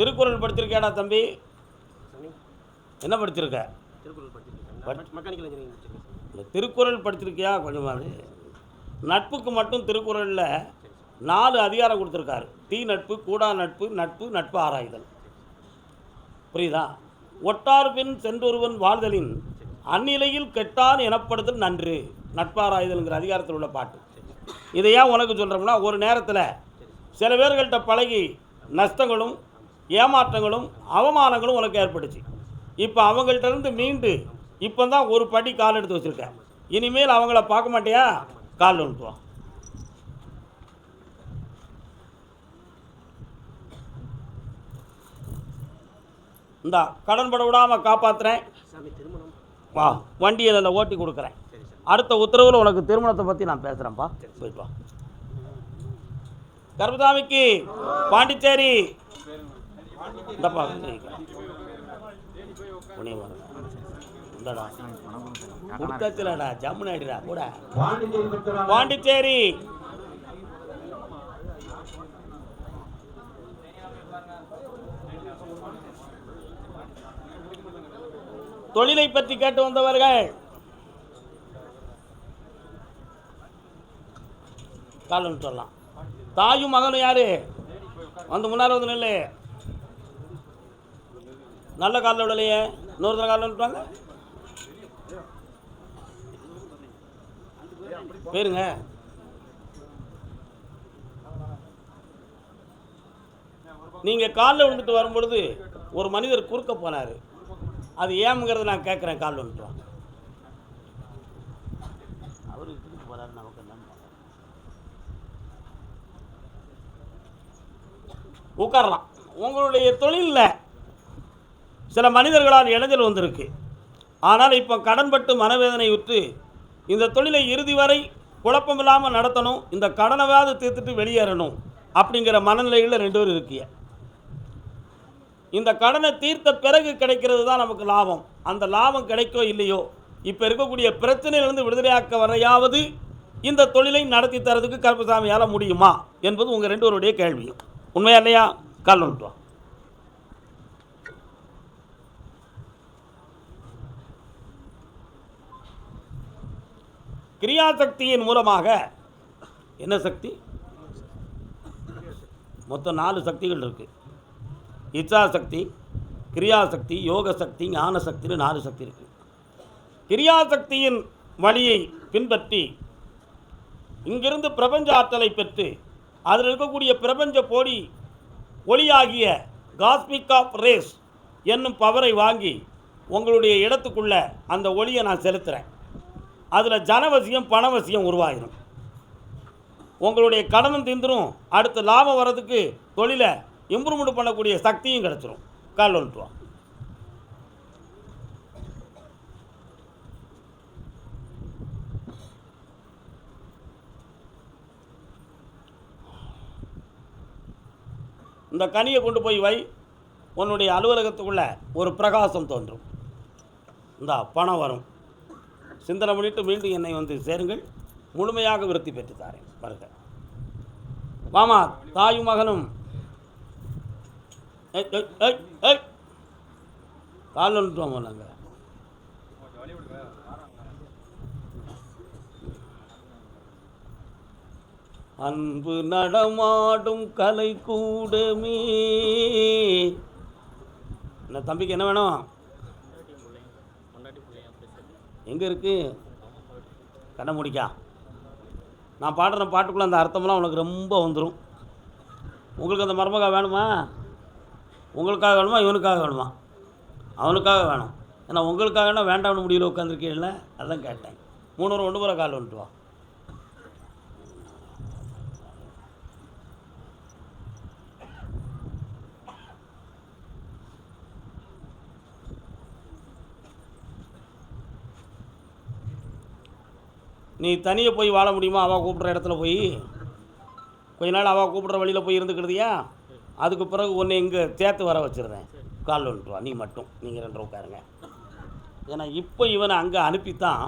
திருக்குறள் படிச்சிருக்கியாடா தம்பி? என்ன படிச்சிருக்க? திருக்குறள் படிச்சிருக்கியா? கொஞ்சமாவது நட்புக்கு மட்டும் திருக்குறளில் நாலு அதிகாரம் கொடுத்துருக்காரு. தீ நட்பு கூடா நட்பு நட்பு நட்பு ஆராய்தல். புரியுதா? ஒட்டார் பின் சென்றொருவன் வாழ்தலின் அந்நிலையில் கெட்டான் எனப்படுதல் நன்று. நட்பாராய்தல்ங்கிற அதிகாரத்தில் உள்ள பாட்டு. இதை ஏன் உனக்கு சொல்கிறோம்னா ஒரு நேரத்தில் சில பேர்கள்ட்ட பழகி நஷ்டங்களும் ஏமாற்றங்களும் அவமானங்களும் உனக்கு ஏற்பட்டுச்சு. இப்போ அவங்கள்ட்ட இருந்து மீண்டு இப்போ தான் ஒரு படி கால் எடுத்து வச்சுருக்கேன். இனிமேல் அவங்கள பார்க்க மாட்டியா? கால் விட்டுவான் இந்தா கடன் பட விடாமல் காப்பாற்றுறேன் வா வண்டி அதில் ஓட்டி கொடுக்குறேன். அடுத்த உத்தரவில் உனக்கு திருமணத்தை பற்றி நான் பேசுகிறேன்ப்பா போய்ப்பா வா. பாண்டிச்சேரி. இந்த இந்தப்பா புனிய பாருங்க இந்தடா. ஜம்முன்னு ஆயிடுடா கூட பாண்டிச்சேரி. தொழிலை பற்றி கேட்டு வந்தவர்கள். காலன்னு சொல்லலாம் தாயும் மகனும் யாரு? வந்து முன்னாடி வந்து நில்லு. நல்ல காலில் விடலையே. இன்னொருத்தர காலில் விட்டுவாங்க பேருங்க நீங்கள் காலில் விழுந்துட்டு வரும்பொழுது ஒரு மனிதர் குறுக்க போனார். அது ஏமுங்கிறத நான் கேட்குறேன் காலில் விழுந்துட்டு அவர் இதுக்கு போகிறாரு நமக்கு பார்க்கலாம். உட்காரலாம். உங்களுடைய தொழிலில் சில மனிதர்களால் இடைஞ்சல் வந்திருக்கு. ஆனால் இப்போ கடன்பட்டு மனவேதனை விட்டு இந்த தொழிலை இறுதி வரை குழப்பமில்லாமல் நடத்தணும் இந்த கடனவாது தீர்த்துட்டு வெளியேறணும் அப்படிங்கிற மனநிலைகளில் ரெண்டு பேரும் இருக்கிய. இந்த கடனை தீர்த்த பிறகு கிடைக்கிறது தான் நமக்கு லாபம். அந்த லாபம் கிடைக்கோ இல்லையோ இப்போ இருக்கக்கூடிய பிரச்சனையிலிருந்து விடுதலையாக்க வரையாவது இந்த தொழிலை நடத்தி தரதுக்கு கருப்பசாமியால் முடியுமா என்பது உங்கள் ரெண்டு பேருடைய கேள்வியும். உண்மையா இல்லையா? கால் கிரியாசக்தியின் மூலமாக என்ன சக்தி? மொத்தம் நாலு சக்திகள் இருக்குது இச்சா சக்தி கிரியாசக்தி யோக சக்தி ஞான சக்தின்னு நாலு சக்தி இருக்குது கிரியாசக்தியின் வழியை பின்பற்றி இங்கிருந்து பிரபஞ்ச ஆற்றலை பெற்று அதில் இருக்கக்கூடிய பிரபஞ்ச போடி ஒளியாகிய காஸ்மிக் ஆஃப் ரேஸ் என்னும் பவரை வாங்கி உங்களுடைய இடத்துக்குள்ளே அந்த ஒளியை நான் செலுத்துகிறேன் அதில் ஜனவசியம் பணவசியம் உருவாகிடும் உங்களுடைய கடனும் தீந்துடும் அடுத்து லாபம் வர்றதுக்கு தொழிலை இம்ப்ரூவ்மெண்ட் பண்ணக்கூடிய சக்தியும் கிடச்சிரும். கால் வந்துட்டு இந்த கனியை கொண்டு போய் வை. உன்னுடைய அலுவலகத்துக்குள்ளே ஒரு பிரகாசம் தோன்றும். இந்த பணம் வரும். சிந்தனை பண்ணிட்டு மீண்டும் என்னை வந்து சேருங்கள். முழுமையாக விருத்தி பெற்று தாரேன். வருக. மாமா தாயும் மகனும். ஏய், கால் வந்துட்டோம் நாங்கள் அன்பு நடமாடும் கலை கூடமே என்ன தம்பிக்கு என்ன வேணும்? எங்கே இருக்குது கண்ணை முடிக்கா. நான் பாடுற பாட்டுக்குள்ளே அந்த அர்த்தம்லாம் உனக்கு ரொம்ப வந்துடும் உங்களுக்கு அந்த மருமகா வேணுமா? உங்களுக்காக வேணுமா? இவனுக்காக வேணுமா? அவனுக்காக வேணும். ஏன்னா உங்களுக்காகனா வேண்டாம்னு முடியல உட்காந்துருக்கீங்கள அதான் கேட்டேன். மூணு ஒரு ஒன்று முறை கால் வந்துட்டு வா. நீ தனியாக போய் வாழ முடியுமா? அவள் கூப்பிட்ற இடத்துல போய்? கொஞ்ச நாள் அவள் கூப்பிட்ற வழியில் போய் இருந்துக்கிடுதியா? அதுக்கு பிறகு உன்னை இங்கே சேர்த்து வர வச்சுருந்தேன் கால் வந்துட்டு வா நீ மட்டும். நீங்கள் ரெண்டு உட்காருங்க. ஏன்னா இப்போ இவனை அங்கே அனுப்பித்தான்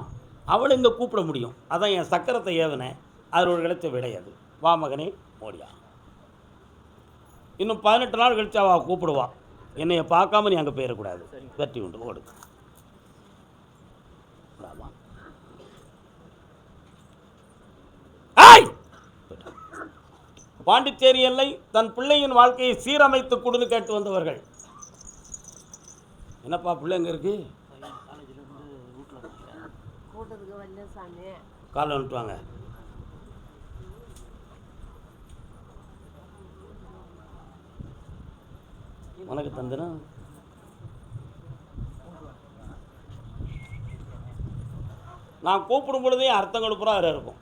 அவளை இங்கே கூப்பிட முடியும். அதான் என் சக்கரத்தை ஏவினேன் அதில் ஒரு கிடைச்ச விடை அது வா மகனே மோடியா இன்னும் பதினெட்டு நாள் கழிச்சு அவள் கூப்பிடுவா. என்னைய பார்க்காம நீ அங்கே போயிடக்கூடாது. வெற்றி உண்டு ஓடு. ஆமா. பாண்டிச்சேரி எல்லை தன் பிள்ளையின் வாழ்க்கையை சீரமைத்து கொடுன்னு கேட்டு வந்தவர்கள். என்னப்பா பிள்ளைங்க இருக்கு? கால வரல வந்துட்டு வாங்க உனக்கு தந்துனா? நான் கூப்பிடும் பொழுதே அர்த்தங்கள் பூரா அதில் இருக்கும்.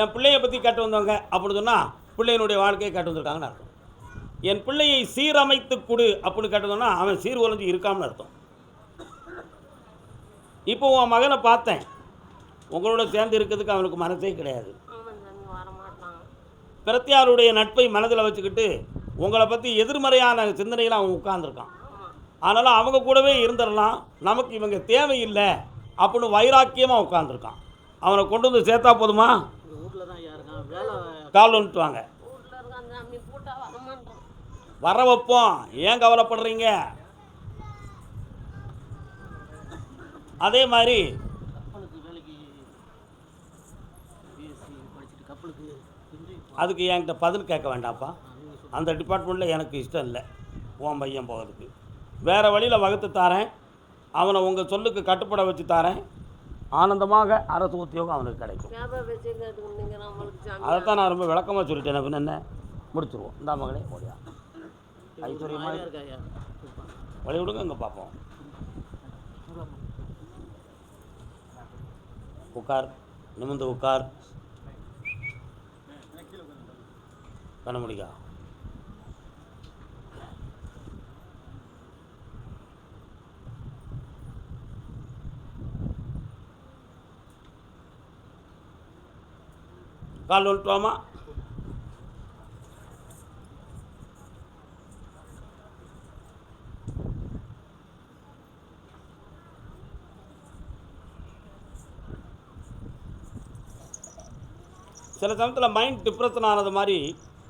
என் பிள்ளையை பற்றி கேட்டு வந்தவங்க அப்படின்னு சொன்னால் பிள்ளையினுடைய வாழ்க்கையை கேட்டு வந்திருக்காங்கன்னு அர்த்தம். என் பிள்ளையை சீரமைத்து கொடு அப்படின்னு கேட்டதுன்னா அவன் சீர் ஒழிஞ்சு இருக்காமன்னு அர்த்தம். இப்போ உன் மகனை பார்த்தேன். உங்களோட சேர்ந்து இருக்கிறதுக்கு அவனுக்கு மனசே கிடையாது. பிரத்தியாருடைய நட்பை மனதில் வச்சுக்கிட்டு உங்களை பற்றி எதிர்மறையான சிந்தனையில் அவன் உட்காந்துருக்கான் அதனால் அவங்க கூடவே இருந்துடலாம். நமக்கு இவங்க தேவையில்லை அப்படின்னு வைராக்கியமாக உட்காந்துருக்கான் அவனை கொண்டு வந்து சேர்த்தா போதுமா வீட்டில் தான் யாருக்கான் வேலை கால் வந்துட்டு வாங்க வீட்டில் இருக்கான் சாமி கூட்டா வரமாட்டான். வர வைப்போம். ஏன் கவலைப்படுறீங்க? அதே மாதிரி அதுக்கு என்கிட்ட பதில் கேட்க வேண்டாம்ப்பா. அந்த டிபார்ட்மெண்ட்டில் எனக்கு இஷ்டம் இல்லை. உன் பையன் போகிறதுக்கு வேறு வழியில் வகுத்து தாரேன். அவனை உங்கள் சொல்லுக்கு கட்டுப்பட வச்சு தாரேன். ஆனந்தமாக அரசு உத்தியோகம் அவனுக்கு கிடைக்கும். அதைத்தான் நான் ரொம்ப விளக்கமாக சொல்லிட்டேன். பின்ன என்ன? முடிச்சிருவோம். இந்த மகளே ஓடியா ஐஸ்வர்யமா வாயிலா இருக்கா ஐயா வழி விடுங்க இங்கே பார்ப்போம் உட்கார். நிமிந்து உட்கார். கண்ண முடிக்கா. கால் விட்டுவாமா சில சமயத்தில் மைண்ட் டிப்ரெஷன் ஆனது மாதிரி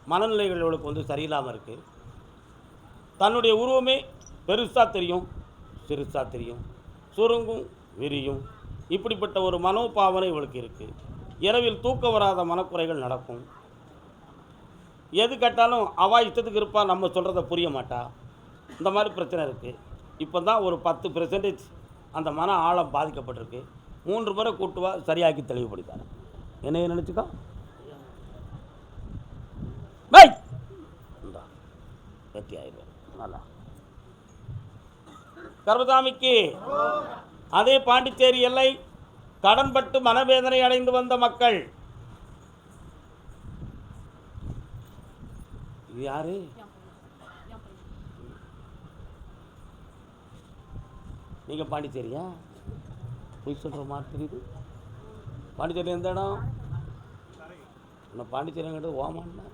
மனநிலைகள் இவளுக்கு வந்து சரியில்லாமல் இருக்குது தன்னுடைய உருவமே பெருசாக தெரியும் சிறுசாக தெரியும் சுருங்கும் விரியும். இப்படிப்பட்ட ஒரு மனோபாவனை இவளுக்கு இருக்குது இரவில் தூக்கம் வராத மனக்குறைகள் நடக்கும். எது கேட்டாலும் அவா இஷ்டத்துக்கு இருப்பா நம்ம சொல்கிறத புரிய மாட்டா. இந்த மாதிரி பிரச்சனை இருக்குது இப்போ தான் ஒரு பத்து பெர்சன்டேஜ் அந்த மன ஆழம் பாதிக்கப்பட்டிருக்கு. மூன்று முறை கூட்டுவா சரியாக்கி தெளிவுபடுத்தாரு என்னைய நினச்சிக்கோ. பை வெற்றி ஆயிடுவேன் நல்லா. கர்மதாமிக்கு அதே பாண்டிச்சேரி எல்லை கடன்பட்டு மனவேதனை அடைந்து வந்த மக்கள். இது யாரு? நீங்க பாண்டிச்சேரியா? பொய் சொல்ற மாதிரி தெரியுது. பாண்டிச்சேரி எந்த இடம்? நான் பாண்டிச்சேரிங்கிறது ஓமான்னா?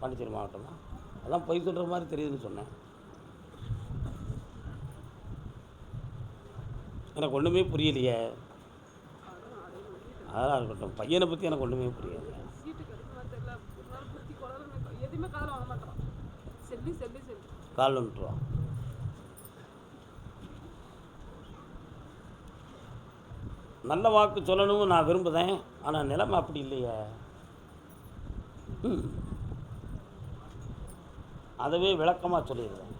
பாண்டிச்சேரி மாவட்டமா? அதான் பொய் சொல்கிற மாதிரி தெரியுதுன்னு சொன்னேன். எனக்கு ஒன்றுமே புரியலையே. அதெல்லாம் இருக்கட்டும் பையனை பற்றி எனக்கு ஒன்றுமே புரியாது. கால் வந்துட்டுவா நல்ல வாக்கு சொல்லணும்னு நான் விரும்புகிறேன் ஆனால் நிலைமை அப்படி இல்லையே. அதவே விளக்கமாக சொல்லிடுறேன்.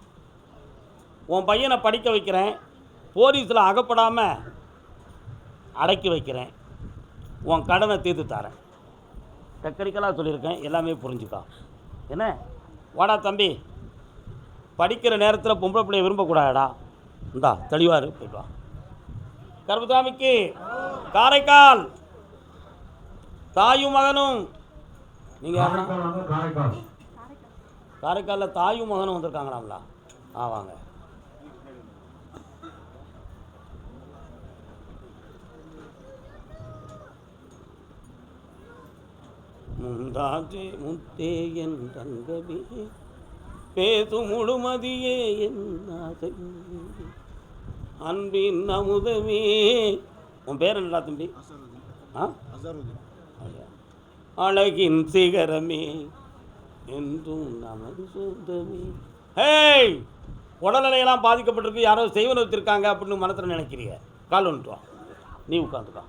உன் பையனை படிக்க வைக்கிறேன். போலீஸில் அகப்படாமல் அடக்கி வைக்கிறேன். உன் கடனை தீர்த்து தரேன். டெக்னிக்கலாக சொல்லியிருக்கேன் எல்லாமே புரிஞ்சுக்கா. என்ன? வாடா தம்பி படிக்கிற நேரத்தில் பொம்பளை பிள்ளைய விரும்பக்கூடாதா இந்தா தெளிவாரு போயிட்டு வா. கருப்பசாமிக்கு காரைக்கால். தாயும் மகனும். நீங்கள் காரைக்காலில் தாயும் மகனும் வந்திருக்காங்களாம்லா. ஆ வாங்க. முந்தாஜே முத்தே என் தங்கமே. பேசும் முழுமதியே என் ஆசை. அன்பின் அமுதமே. உன் பேர் என்னடா தம்பி? ஆ. அழகின் சிகரமே. என்றும் நமது சொந்தமே. ஹேய்! உடல்நிலையெல்லாம் பாதிக்கப்பட்டிருக்கு. யாரோ செய்வன வச்சிருக்காங்க அப்படின்னு மனசில் நினைக்கிறீங்க. கால் வந்துட்டு வா நீ உட்காந்துக்கா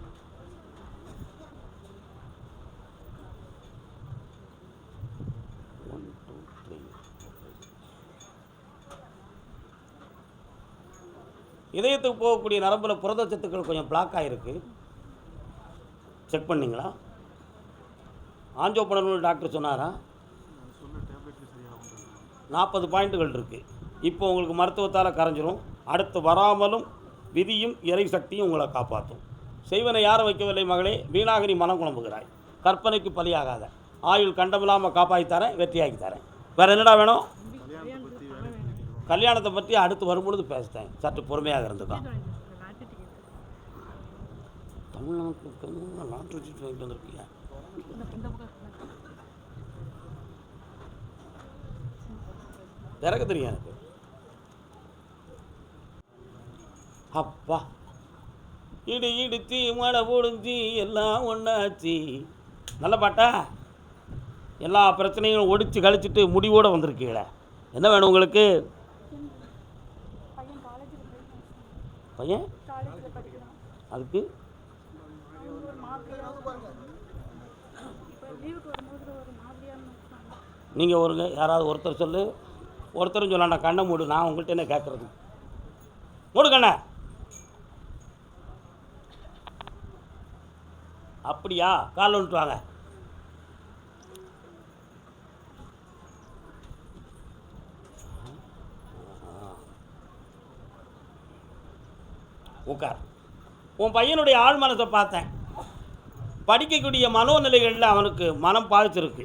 இதயத்துக்கு போகக்கூடிய நரம்பில் புரதச்சத்துக்கள் கொஞ்சம் பிளாக் ஆகிருக்கு செக் பண்ணிங்களா? ஆஞ்சோ பண்ணணும்னு டாக்டர் சொன்னாரா? நாற்பது பாயிண்ட்டுகள் இருக்குது இப்போ உங்களுக்கு மருத்துவத்தால் கரைஞ்சிரும். அடுத்து வராமலும் விதியும் இறை சக்தியும் உங்களை காப்பாற்றும் செய்வனை யாரும் வைக்கவில்லை மகளே வீணாக மனம் குழம்புகிறாய். கற்பனைக்கு பலியாகாத. ஆயுள் கண்டமில்லாமல் காப்பாற்றி தரேன் வெற்றியாக்கி தரேன். வேறு என்னடா வேணும்? கல்யாணத்தை பற்றி அடுத்து வரும்பொழுது பேசுகிறேன் சற்று பொறுமையாக இருந்துதான் தமிழ்நாட்டுக்கு லாட்ரி சீட் வாங்கிட்டு வந்திருக்கியா? திறக்க தெரியும் எனக்கு. அப்பா இடி இடித்தி மழை பொழிஞ்சி எல்லாம் ஒன்றாச்சு நல்ல பாட்டா? எல்லா பிரச்சனையும் ஒடிச்சு கழிச்சிட்டு முடிவோடு வந்திருக்கீங்களே. என்ன வேணும் உங்களுக்கு பையன் காலேஜில் போய் பையன் காலேஜில் படிக்கிறான் அதுக்கு அவங்க ஒரு மாதிரியாக இப்போ லீவுக்கு வரும்போது ஒரு பையன். அதுக்கு? நீங்கள் ஒரு யாராவது ஒருத்தர் சொல்லு. ஒருத்தரும் சொல்லாண்டா கண்ணை மூடு. நான் உங்கள்கிட்ட என்ன கேட்குறது மூடு கண்ணை. அப்படியா? கால் வந்துட்டு வாங்க. உட்கார் உன் பையனுடைய ஆழ் மனசை பார்த்தேன். படிக்கக்கூடிய மனோநிலைகளில் அவனுக்கு மனம் பாதிச்சிருக்கு.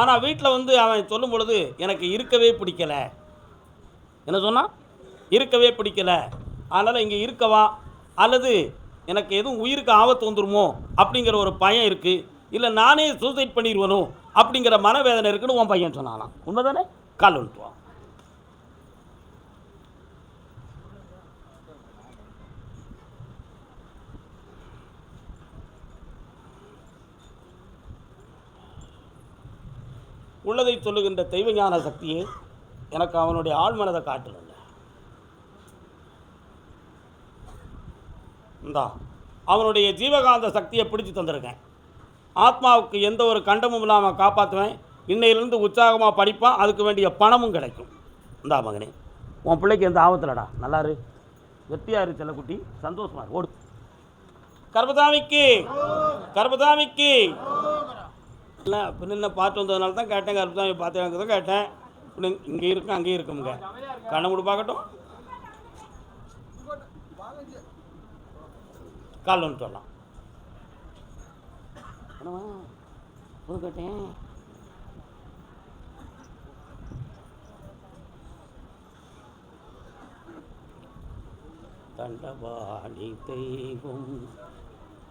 ஆனால் வீட்டில் வந்து அவன் சொல்லும் பொழுது எனக்கு இருக்கவே பிடிக்கல. என்ன சொன்னான் இருக்கவே பிடிக்கல. அதனால் இங்கே இருக்கவா அல்லது எனக்கு எதுவும் உயிருக்கு ஆபத்து வந்துருமோ? அப்படிங்கிற ஒரு பயம் இருக்குது இல்லை நானே சூசைட் பண்ணிடுவனோ அப்படிங்கிற மனவேதனை இருக்குன்னு உன் பையன் சொன்னானாம். உண்மைதானே? கால் வந்துட்டு உள்ளதை சொல்லுகின்ற தெய்வஞான சக்தியே எனக்கு அவனுடைய ஆழ்மனதை காட்டுறல இந்தா அவனுடைய ஜீவகாந்த சக்தியை பிடிச்சு தந்திருக்கேன். ஆத்மாவுக்கு எந்த ஒரு கண்டமும் இல்லாமல் காப்பாற்றுவேன் இன்னையிலேருந்து உற்சாகமாக படிப்பான். அதுக்கு வேண்டிய பணமும் கிடைக்கும். இந்தா மகனே உன் பிள்ளைக்கு எந்த ஆபத்துலடா? நல்லாரு வெற்றியாரு செல்லக்குட்டி. சந்தோஷமா ஓடு. கர்பதாமிக்கு கர்பதாமிக்கு இல்லை பின்ன பார்த்து வந்ததுனால தான் கேட்டேன் கருப்புசாமி பார்த்து எனக்கு தான் கேட்டேன். இப்படி இங்கே இருக்கும் அங்கேயும் இருக்குங்க கண்ணை கூட பார்க்கட்டும். கால் ஒன்று சொல்லலாம் கேட்டேன் தண்டபாணி தெய்வம்.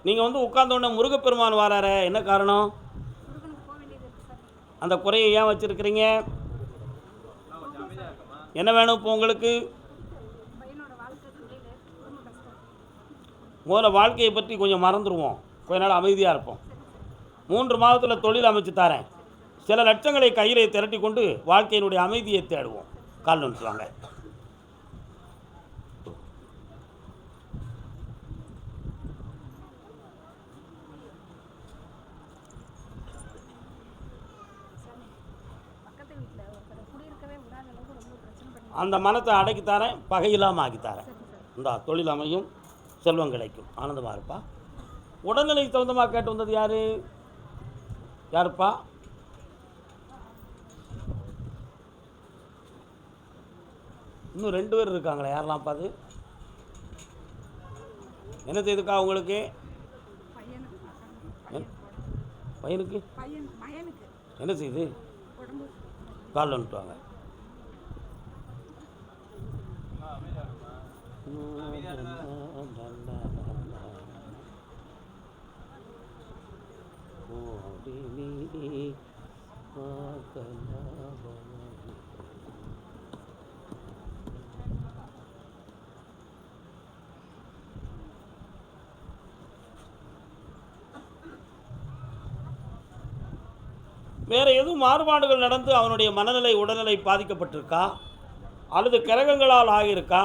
நீங்கள் வந்து உட்கார்ந்த உடனே முருகப்பெருமான் வராரே. என்ன காரணம் முருகனுக்கு போக வேண்டியது இருக்கு சார் அந்த குறையை ஏன் வச்சுருக்கிறீங்க? என்ன வேணும் இப்போ உங்களுக்கு? முதல்ல வாழ்க்கையை பற்றி கொஞ்சம் மறந்துடுவோம் கொஞ்ச நாள் அமைதியாக இருப்போம். மூன்று மாதத்தில் தொழில் அமைச்சு தரேன். சில லட்சங்களை கையிலே திரட்டி கொண்டு வாழ்க்கையினுடைய அமைதியை தேடுவோம். கால் சொல்லுவாங்க பக்கத்து வீட்டில் ஒருத்தர் குடியிருக்கவே விடாத அளவுக்கு ரொம்ப பிரச்சனை பண்ணி அந்த மனத்தை அடக்கி தரேன் பகையில்லாமல் ஆக்கி தரேன் சரி சார் இந்த தொழில் அமையும் செல்வம் கிடைக்கும். ஆனந்தமாக இருப்பா. உடல்நிலைக்கு தகுந்தமாக கேட்டு வந்தது யார்? யாருப்பா? இன்னும் ரெண்டு பேர் இருக்காங்களே யாரெல்லாம் அது? என்ன செய்துக்கா உங்களுக்கு? பையனுக்கு என்- பையனுக்கு? பையன் பையனுக்கு. என்ன செய்யுது காலில் வந்துட்டுவாங்க வேறு எதுவும் மாறுபாடுகள் நடந்து அவனுடைய மனநிலை உடல்நிலை பாதிக்கப்பட்டிருக்கா? அல்லது கிரகங்களால் ஆகியிருக்கா?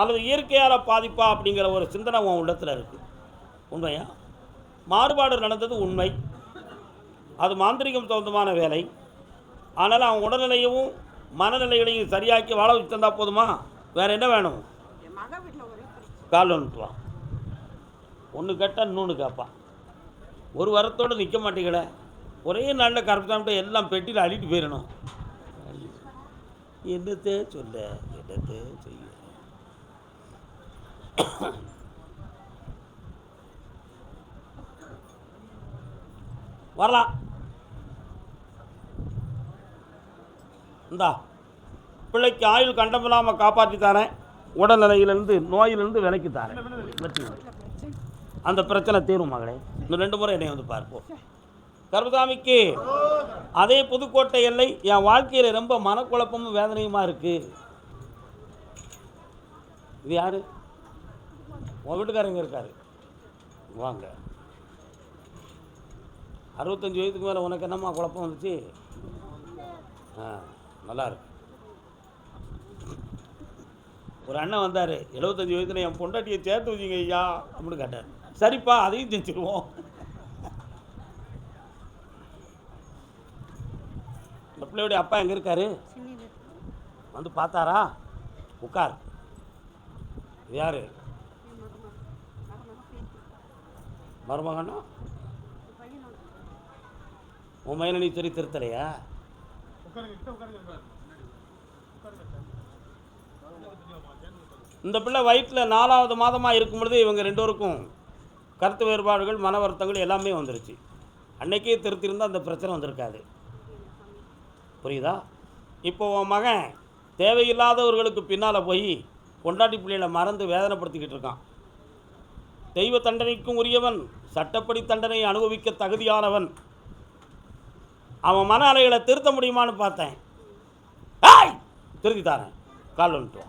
அல்லது இயற்கையால் பாதிப்பா அப்படிங்கிற ஒரு சிந்தனை உன் உள்ளத்தில் இருக்குது உண்மையா? மாறுபாடு நடந்தது உண்மை. அது மாந்திரிகம் சம்பந்தமான வேலை. ஆனால் அவன் உடல்நிலையவும் மனநிலைகளையும் சரியாக்கி வாழ வச்சு தந்தா போதுமா? வேறு என்ன வேணும்? கால் வா ஒன்று கேட்டால் இன்னொன்று கேட்பான் ஒரு வாரத்தோடு நிற்க மாட்டீங்களே? ஒரே நாளில் கரெக்டாக எல்லாம் பெட்டியில் அள்ளிட்டு போயிடணும் என்னத்தே சொல்ல என்னத்தே செய்ய வரலாம். இந்தா பிள்ளைக்கு ஆயுள் கண்டமில்லாமல் காப்பாற்றி தரேன். உடல்நிலையிலிருந்து நோயிலிருந்து விலைக்கு தரேன். அந்த பிரச்சனை தீரும் மகளே. இன்னும் ரெண்டு முறை என்னை வந்து பார்ப்போம். கருப்பசாமிக்கு அதே புதுக்கோட்டை எல்லை என் வாழ்க்கையில் ரொம்ப மனக்குழப்பமும் வேதனையுமா இருக்கு? இது யாரு? உன் வீட்டுக்காரங்க இருக்காரு. வாங்க. அறுபத்தஞ்சு வயதுக்கு மேலே உனக்கு என்னம்மா குழப்பம் வந்துச்சு? ஆ நல்லா இருக்கு. ஒரு அண்ணன் வந்தார் எழுபத்தஞ்சு வயசுல என் பொண்டாட்டியை சேர்த்து வச்சிங்க ஐயா அப்படின்னு கேட்டார். சரிப்பா அதையும் செஞ்சுருவோம். இந்த பிள்ளையோடைய அப்பா எங்கே இருக்காரு? வந்து பார்த்தாரா? உட்கார். யாரு? மருமகனா? உன் மயில நீ சொல்லி திருத்தலையா? இந்த பிள்ளை வயிற்றில் நாலாவது மாதமாக இருக்கும் பொழுது இவங்க ரெண்டோருக்கும் கருத்து வேறுபாடுகள் மன வருத்தங்கள் எல்லாமே வந்துருச்சு. அன்னைக்கே திருத்திருந்தால் அந்த பிரச்சனை வந்திருக்காது. புரியுதா? இப்போ உன் மகன் தேவையில்லாதவர்களுக்கு பின்னால் போய் பொண்டாட்டி பிள்ளைகளை மறந்து வேதனைப்படுத்திக்கிட்டு இருக்கான். தெய்வ தண்டனைக்கும் உரியவன் சட்டப்படி தண்டனை அனுபவிக்க தகுதியானவன். அவன் மன அலைகளை திருத்த முடியுமான்னு பார்த்தேன். ஆய் திருத்தி தாரேன். கால் வந்துட்டு வா.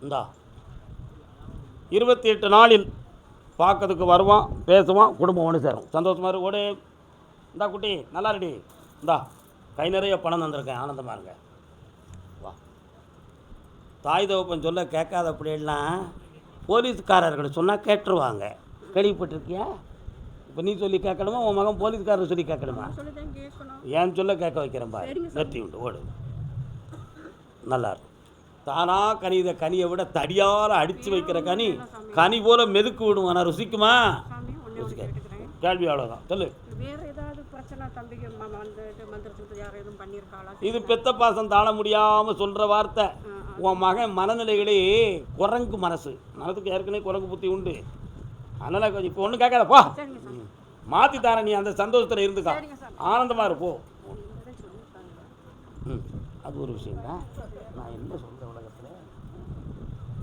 இந்தா. இருபத்தி எட்டு நாளில் பார்க்கறதுக்கு வருவான் பேசுவான் குடும்பம் ஒன்று சேரும். சந்தோஷமா இரு. ஓடு. இந்தா குட்டி நல்லா ரெடி இந்தா கை நிறைய பணம் தந்திருக்கேன். ஆனந்தமாக இருங்க வா. தாய் தகப்பன் சொல்ல கேட்காத அப்படியெல்லாம் போலீஸ்காரர்கள் சொன்னால் கேட்டுருவாங்க. கேள்விப்பட்டிருக்கியா? இப்போ நீ சொல்லி கேட்கணுமா? உன் மகன் போலீஸ்காரர் சொல்லி கேட்கணுமா? ஏன் சொல்ல கேட்க வைக்கிறேன் பாரு. வெற்றி உண்டு ஓடு. நல்லா இருக்கும் தானா கனித கனியை விட தடியால் அடித்து வைக்கிற கனி கனி போல மெதுக்கு விடும் ஆனால் ருசிக்குமா? கேட்டுக்கிறேன் கேள்வி அவ்வளோதான் சொல்லு. இது பெத்த பாசம் தாழ முடியாமல் சொல்கிற வார்த்தை. உன் மகன் மனநிலைகளே குரங்கு மனசு. மனதுக்கு ஏற்கனவே குரங்கு புத்தி உண்டு. அதனால் கொஞ்சம் இப்போ ஒன்றும் கேட்காத போ. மாற்றி தரேன் நீ அந்த சந்தோஷத்தில் இருந்துக்கா. ஆனந்தமாக இருப்போ நீங்களே சொல்லியிருக்காங்க ம் அது ஒரு விஷயம்தான். நான் என்ன சொல்கிறேன் உலகத்தில்?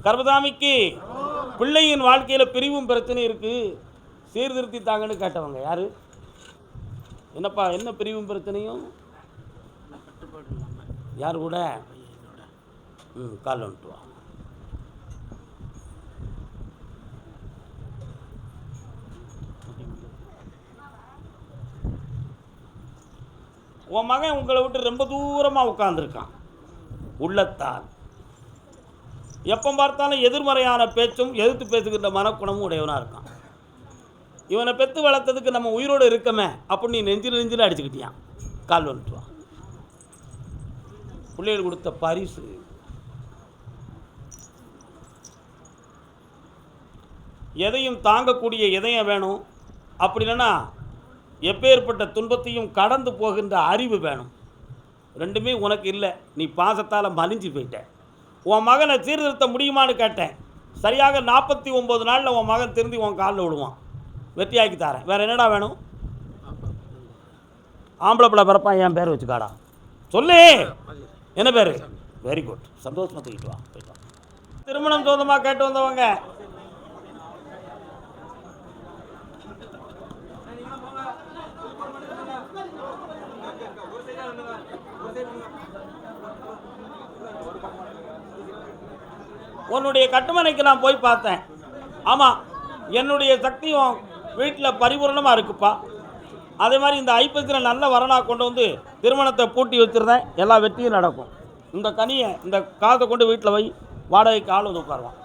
கர்மதாமிக்கு பிள்ளையின் வாழ்க்கையில் பிரிவும் பிரச்சனை இருக்குது சீர்திருத்தி தாங்கன்னு கேட்டவங்க யார்? என்னப்பா என்ன பிரிவும் பிரச்சனையும்? யார் கூட? ம் கால் வந்துட்டு உன் மகன் உங்களை விட்டு ரொம்ப தூரமாக உட்காந்துருக்கான் உள்ளத்தால். எப்போ பார்த்தாலும் எதிர்மறையான பேச்சும் எதிர்த்து பேசுகின்ற மனக்குணமும் உடையவனாக இருக்கான். இவனை பெற்று வளர்த்ததுக்கு நம்ம உயிரோடு இருக்கமே அப்படின்னு நீ நெஞ்சில் நெஞ்சில் அடிச்சுக்கிட்டியான் கால் வந்துட்டுவான் பிள்ளைகள் கொடுத்த பரிசு. எதையும் தாங்கக்கூடிய இதயம் வேணும். அப்படி இல்லைன்னா எப்பேற்பட்ட துன்பத்தையும் கடந்து போகின்ற அறிவு வேணும். ரெண்டுமே உனக்கு இல்லை. நீ பாசத்தால் மலிஞ்சு போயிட்ட. உன் மகனை சீர்திருத்த முடியுமான்னு கேட்டேன். சரியாக நாற்பத்தி ஒம்பது நாளில் உன் மகன் திருந்தி உன் காலில் விடுவான் வெற்றியாக்கி தரேன். வேறு என்னடா வேணும்? ஆம்பளை பிள்ளை பிறப்பான் என் பேர் வச்சுக்காடா. சொல்லு. என்ன பேர்? வெரி குட் சந்தோஷமாக தூக்கிட்டு வா. போயிட்டு வா. திருமணம் சொந்தமாக கேட்டு வந்தவங்க. உன்னுடைய கட்டுமனைக்கு நான் போய் பார்த்தேன். ஆமாம் என்னுடைய சக்தியும் வீட்டில் பரிபூரணமாக இருக்குப்பா. அதே மாதிரி இந்த ஐப்பசியில் நல்ல வரனாக கொண்டு வந்து திருமணத்தை பூட்டி வச்சுருந்தேன். எல்லா வெற்றியும் நடக்கும். இந்த கனியை இந்த காசை கொண்டு வீட்டில் போய் வாடகைக்கு ஆள் வந்து உட்காருவான்.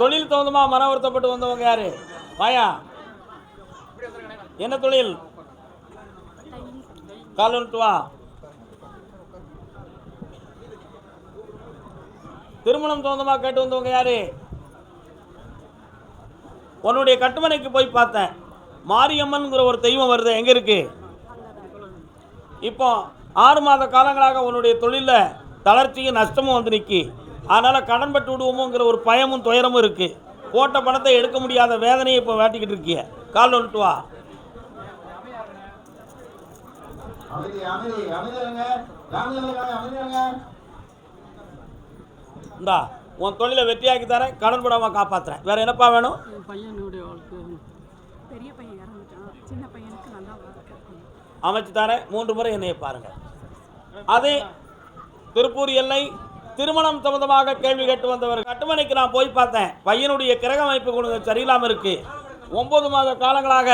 தொழில் தகுந்தமாக மன வருத்தப்பட்டு வந்தவங்க யார்? வாயா என்ன தொழில்? கால் வந்துட்டு வா திருமணம் சொந்தமாக கேட்டு வந்தவங்க யாரு? உன்னுடைய கட்டுமனைக்கு போய் பார்த்தேன். மாரியம்மன்ங்கிற ஒரு தெய்வம் வருது. எங்கே இருக்கு? இப்போ ஆறு மாத காலங்களாக உன்னுடைய தொழிலில் தளர்ச்சியும் நஷ்டமும் வந்து நிற்கி அதனால் கடன் பட்டு விடுவோமோங்கிற ஒரு பயமும் துயரமும் இருக்குது போட்ட பணத்தை எடுக்க முடியாத வேதனையை இப்போ வேட்டிக்கிட்டு இருக்கிய. கால் வந்துட்டு வா. அமைதி அமைதி அமைதியாருங்க இந்தா உன் தொழிலை வெற்றியாக்கி தரேன் கடன் படாமல் காப்பாற்றுறேன் வேறு என்னப்பா வேணும்? பையனுடைய பெரிய பையன் சின்ன பையனுக்கு நல்லா அமைச்சு தரேன். மூன்று முறை என்னைய பாருங்க. அதே திருப்பூர் எல்லை திருமணம் சம்பந்தமாக கேள்வி கேட்டு வந்தவர் கட்டுமனைக்கு நான் போய் பார்த்தேன். பையனுடைய கிரக அமைப்பு கொடுங்க சரியில்லாமல் இருக்கு. ஒன்பது மாத காலங்களாக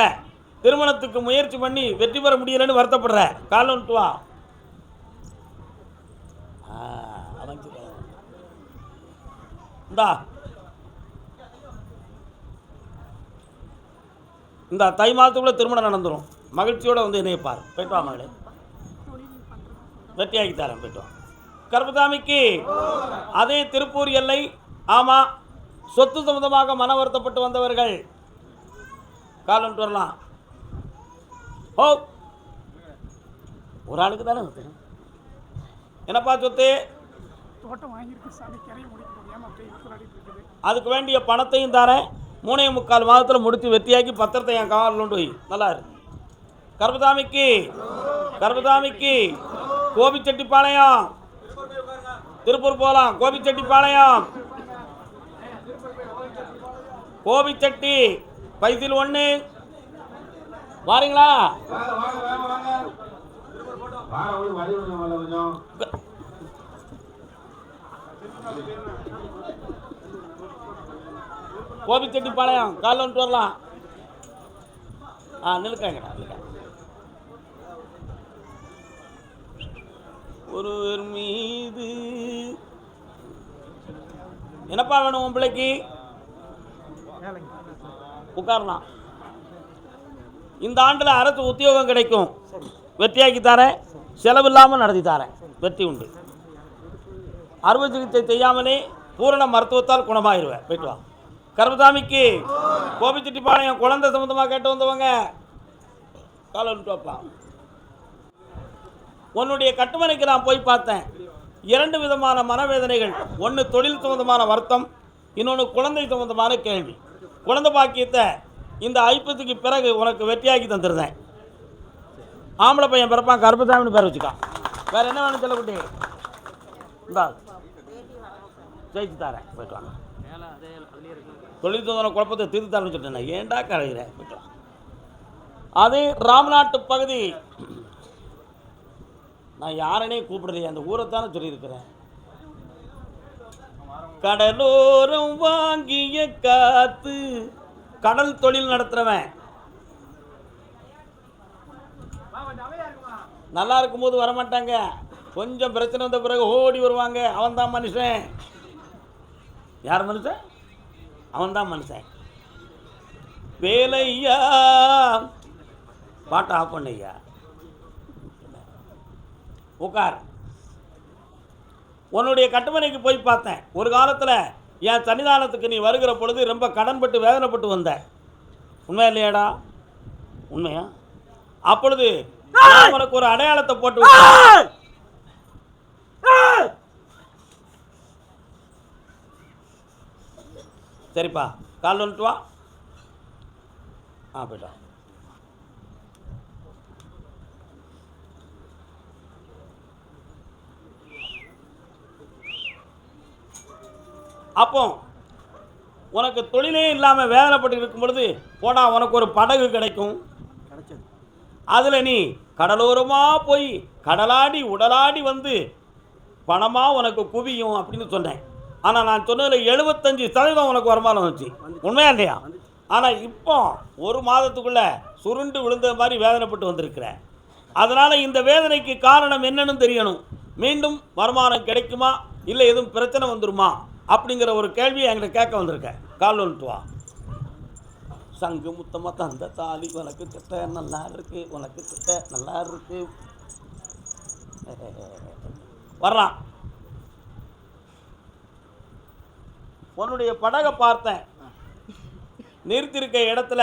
திருமணத்துக்கு முயற்சி பண்ணி வெற்றி பெற முடியலன்னு வருத்தப்படுற கால் வந்துட்டு வா ஆ, அமைச்சுக்கோ. இந்தா. இந்த தை மாதத்துக்குள்ளே திருமணம் நடந்துடும் மகிழ்ச்சியோட வந்து இணைப்பார் போயிட்டு வா மகளே. வெற்றியாக்கி தரேன் போயிட்டு வா. அதே திருப்பூர் எல்லை ஆமாம் சொத்து சம்பந்தமாக மன வருத்தப்பட்டு வந்தவர்கள் காலம் வரலாம். ஓ ஒரு ஆளுக்கு தானே என்னப்பா சொத்து? தோட்டம் வாங்கியிருக்கு சாமி கரையை முடிக்க முடியாமல் அப்படியே போராடிட்டு இருக்குது. அதுக்கு வேண்டிய பணத்தையும் தரேன் மூணே முக்கால் மாதத்தில் முடித்து வெற்றியாக்கி பத்திரத்தை என் காலில் கொண்டு போய். நல்லா இரு. கருப்பசாமிக்கு கருப்பசாமிக்கு கோபிச்செட்டிப்பாளையம். திருப்பூர் போகலாம் கோபிச்செட்டிப்பாளையம். கோபிச்செட்டி பைசில் ஒன்று வாரீங்களா வாங்க வாங்க வாங்க வாங்க வாங்க ஒரு வழி விடுங்க முதல்ல கொஞ்சம் கோபிச்செட்டிப்பாளையம் காலைல வந்துட்டு வரலாம். ஆ நிலுக்காங்கடா ஒருவர் மீது என்னப்பா வேணும் உன் பிள்ளைக்கு? உட்காரலாம். இந்த ஆண்டில் அரசு உத்தியோகம் கிடைக்கும். வெற்றியாக்கி தரேன். செலவு இல்லாமல் நடத்தி தரேன். வெற்றி உண்டு. அறுவை சிகிச்சை செய்யாமலே பூரண மருத்துவத்தால் குணமாயிருவேன். போயிட்டு வா. கருப்பசாமிக்கு கோபிச்செட்டிப்பாளையம் குழந்தை சம்மந்தமாக கேட்டு வந்தவங்க காலை விட்டு வாப்பா. உன்னுடைய கட்டுமனைக்கு நான் போய் பார்த்தேன். இரண்டு விதமான மனவேதனைகள். ஒன்று தொழில் சம்மந்தமான வருத்தம் இன்னொன்று குழந்தை சம்மந்தமான கேள்வி. குழந்தை பாக்கியத்தை இந்த ஐப்பத்துக்கு பிறகு உனக்கு வெற்றியாக்கி தந்துருந்தேன். ஆம்பளை பையன் பிறப்பான் கருப்பசாமின்னு பேர் வச்சுக்கான். வேறு என்ன வேணும் சொல்லக்கூடிய இந்தா. ஜெயிச்சு தரேன். இருக்கு. தொழில் தோதன குழப்பத்தை தீர்த்து தரேன்னு சொல்லிட்டேன் ஏன்டா கரையிற? போயிட்டு வா. அது ராம்நாட்டு பகுதி. நான் யாரனே கூப்பிடுறேன் அந்த ஊரை தானே சொல்லியிருக்கிறேன். கடலோரம் வாங்கிய காத்து கடல் தொழில் நடத்துறவன். நல்லா இருக்கும்போது வரமாட்டாங்க. கொஞ்சம் பிரச்சனை வந்த பிறகு ஓடி வருவாங்க. அவன் தான் மனுஷன். யார் மனுஷன்? அவன் தான் மனுஷன். வேலையா? பாட்டை ஆஃப் பண்ணையா உட்கார் உன்னுடைய கட்டுமனைக்கு போய் பார்த்தேன். ஒரு காலத்தில் என் சன்னிதானத்துக்கு நீ வருகிற பொழுது ரொம்ப கடன்பட்டு வேதனைப்பட்டு வந்த. உண்மையா இல்லையாடா? உண்மையா? அப்பொழுது உனக்கு ஒரு அடையாளத்தை போட்டு சரிப்பா கால் வந்துட்டு வா. ஆ போய்ட்டா அப்போ உனக்கு தொழிலே இல்லாமல் வேதனைப்பட்டு இருக்கும் பொழுது போடா உனக்கு ஒரு படகு கிடைக்கும். அதில் நீ கடலோரமாக போய் கடலாடி உடலாடி வந்து பணமாக உனக்கு குவியும் அப்படின்னு சொன்னேன். ஆனால் நான் சொன்னதில் எழுபத்தஞ்சு சதவீதம் உனக்கு வருமானம் வந்துச்சு. உண்மையா இல்லையா? ஆனால் இப்போ ஒரு மாதத்துக்குள்ளே சுருண்டு விழுந்த மாதிரி வேதனைப்பட்டு வந்திருக்கிறேன் அதனால் இந்த வேதனைக்கு காரணம் என்னன்னு தெரியணும். மீண்டும் வருமானம் கிடைக்குமா? இல்லை எதுவும் பிரச்சனை வந்துருமா? அப்படிங்கிற ஒரு கேள்வியை என்கிட்ட கேட்க வந்திருக்கேன் கால் வந்துட்டு வா. சங்கு முத்தமாக தந்த தாலி உனக்கு திட்ட நல்லா இருக்கு உனக்கு திட்ட நல்லா இருக்கு. வர்றான் உன்னுடைய படகை பார்த்தேன். நிறுத்திருக்க இடத்துல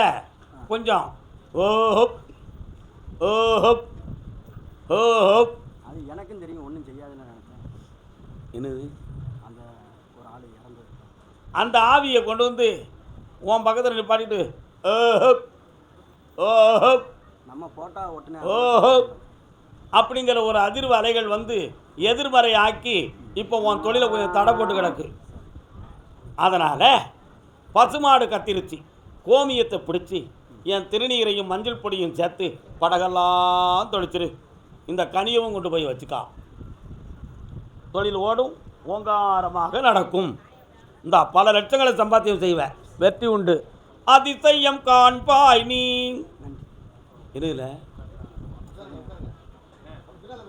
கொஞ்சம் ஓஹப் ஓஹப் ஓஹப். அது எனக்கும் தெரியும் ஒன்றும் செய்யாதுன்னு நினைச்சேன். என்னது? அந்த ஒரு ஆள் இறந்தது அந்த ஆவியை கொண்டு வந்து உன் பக்கத்தில் நிப்பாட்டிட்டு ஓஹப் ஓஹப் நம்ம போட்டா ஒட்டுனே ஓஹோ அப்படிங்கிற ஒரு அதிர்வு அலைகள் வந்து எதிர்மறை ஆக்கி இப்போ உன் தொழிலை கொஞ்சம் தடை போட்டு கிடக்கு. அதனால் பசுமாடு கத்திருச்சு கோமியத்தை பிடிச்சி என் திருநீரையும் மஞ்சள் பொடியும் சேர்த்து படகெல்லாம் தொளிச்சிரு. இந்த கனியவும் கொண்டு போய் வச்சுக்கா. தொழில் ஓடும் ஓங்காரமாக நடக்கும். இந்த பல லட்சங்களை சம்பாத்தியம் செய்வேன் வெற்றி உண்டு. அதிசயம் காண்பாய் நீ. இருல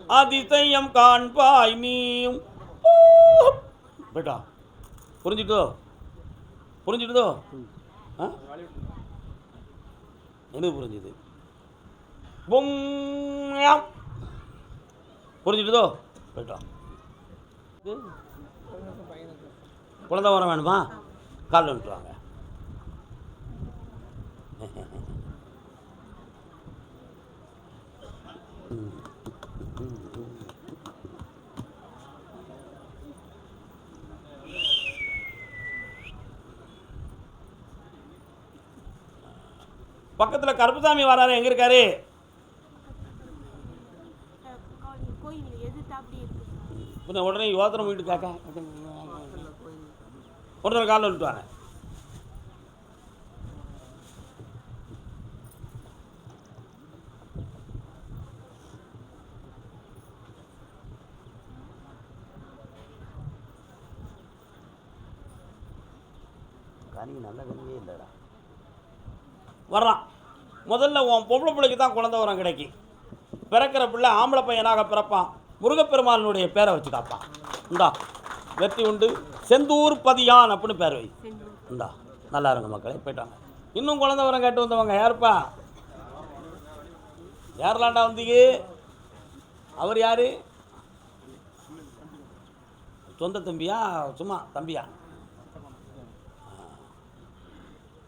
அதிசயம் காண்பாய் நீ. பேட்டா புரிஞ்சுட்டோ புரிஞ்சுட்டுதோ ஆ? எனக்கு புரிஞ்சுது. பொம்யம் புரிஞ்சுட்டுதோ போயிட்டோம் குழந்தை வரம் வேணுமா? கால் வந்துட்டு வாங்க. பக்கத்தில் கருப்புசாமி வராரு எங்கே இருக்காரு? உடனே யோசனை போயிட்டு கேட்க ஒருத்தர் காலில் விட்டு வாங்க. கனி நல்ல கனியே இல்லைடா. வர்றான். முதல்ல உன் பொம்பளை பிள்ளைக்கு தான் குழந்த வரம் கிடைக்கும். பிறக்கிற பிள்ளை ஆம்பளை பையனாக பிறப்பான். முருகப்பெருமானுடைய பேரை வச்சுக்காப்பான் இந்தா வெற்றி உண்டு. செந்தூர் பதியான் அப்படின்னு பேர் வை. இந்தா நல்லா இருங்க மக்களே போயிட்டாங்க. இன்னும் குழந்த வரம் கேட்டு வந்தவங்க யாருப்பா? யாரெல்லாண்டா வந்தீங்க? அவர் யார்? சொந்த தம்பியா? சும்மா தம்பியா?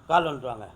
கால் வந்துட்டு வாங்க